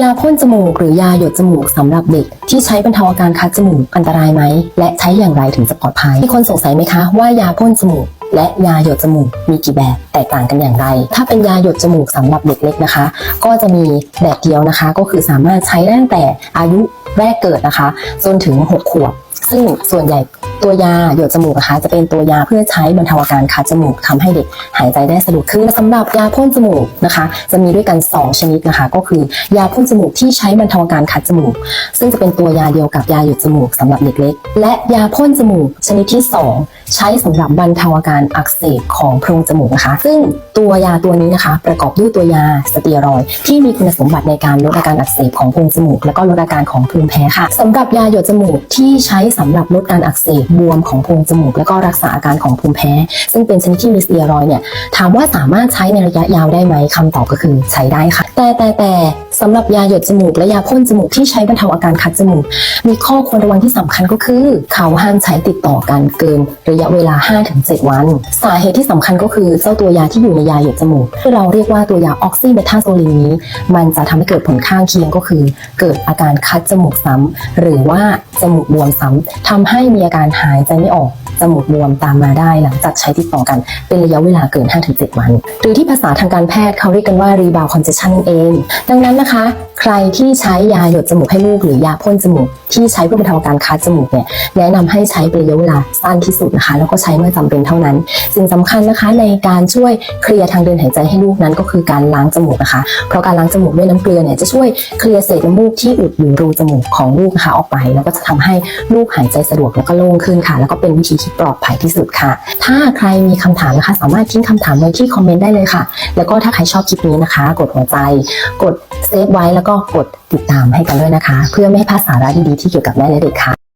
ยาพ่นจมูกหรือยาหยดจมูกสำหรับเด็ก ที่ใช้บรรเทาอาการคัดจมูกอันตรายไหม และใช้อย่างไรถึงจะปลอดภัยมีคนสงสัยไหมคะว่ายาพ่นจมูกและยาหยดจมูกมีกี่แบบแตกต่างกันอย่างไร ถ้าเป็นยาหยดจมูกสำหรับเด็กเล็กนะคะ ก็จะมีแบบเดียวนะคะ ก็คือสามารถใช้ได้ตั้งแต่อายุแรกเกิดนะคะ จนถึง 6 ขวบ ซึ่งส่วนใหญ่ ตัวยาหยดจมูกนะคะจะเป็นตัวยาเพื่อใช้บรรเทาอาการคัดจมูกทำให้เด็กหายใจได้สะดวกขึ้นสำหรับยาพ่นจมูกนะคะ จะมีด้วยกัน 2 ชนิดนะคะ ก็คือยาพ่นจมูกที่ใช้บรรเทาอาการคัดจมูก ซึ่งจะเป็นตัวยาเดียวกับยาหยดจมูกสำหรับเด็กเล็ก และยาพ่นจมูกชนิดที่ 2 ใช้สำหรับบรรเทาอาการอักเสบของโพรงจมูกนะคะ ซึ่งตัวยาตัวนี้นะคะ ประกอบด้วยตัวยาสเตียรอยที่มีคุณสมบัติในการลดอาการอักเสบของโพรงจมูก แล้วก็ลดอาการของภูมิแพ้ค่ะสำหรับยาหยดจมูกที่ใช้สำหรับลดการอักเสบบวมของโพรงจมูก แล้วก็รักษาอาการของภูมิแพ้ ซึ่งเป็นชนิดที่มีสเตียรอยเนี่ยถามว่าสามารถใช้ในระยะยาวได้ไหมคำตอบก็คือใช้ได้ค่ะ แต่แต่แต่ สำหรับยาหยดจมูกและยาพ่นจมูกที่ใช้บรรเทาอาการคัดจมูก มีข้อควรระวังที่สำคัญก็คือ เขาห้ามใช้ติดต่อกันเกินระยะเวลา 5-7 วัน สาเหตุที่สำคัญก็คือเจ้าตัวยาที่อยู่ในยาหยดจมูกที่เราเรียกว่าตัวยาออกซิเบทาโซลินนี้ มันจะทำให้เกิดผลข้างเคียงก็คือ เกิดอาการคัดจมูกซ้ำหรือว่าจมูกบวมซ้ำทำให้มีอาการหายใจไม่ออกจมูกบวมตามมาได้หลังจากใช้ติดต่อกัน เป็นระยะเวลาเกิน 5-7 วัน หรือที่ภาษาทางการแพทย์เขาเรียกกันว่า rebound congestion นั่นเอง ดังนั้นนะคะ好。 ใครที่ใช้ยาหยดจมูกให้ลูกหรือยาพ่นจมูก ที่ใช้เพื่อบรรเทาการคัดจมูกเนี่ยแนะนำให้ใช้เป็นระยะเวลาสั้นที่สุดนะคะ แล้วก็ใช้เมื่อจำเป็นเท่านั้น สิ่งสำคัญนะคะในการช่วยเคลียร์ทางเดินหายใจให้ลูกนั้นก็คือการล้างจมูกนะคะ เพราะการล้างจมูกด้วยน้ำเกลือเนี่ยจะช่วยเคลียร์เศษน้ำมูกที่อุดอยู่รูจมูกของลูกนะคะออกไป แล้วก็จะทำให้ลูกหายใจสะดวกแล้วก็โล่งขึ้นค่ะ แล้วก็เป็นวิธีที่ปลอดภัยที่สุดค่ะ ถ้าใครมีคำถามนะคะ สามารถทิ้งคำถามไว้ที่คอมเมนต์ได้เลยค่ะ แล้วก็ถ้าใครชอบคลิปนี้นะคะ กดหัวใจ กดเซฟไว้แล้วก็กดติดตามให้กันด้วยนะคะ เพื่อไม่ให้พลาดสาระดีๆที่เกี่ยวกับแม่และเด็กค่ะ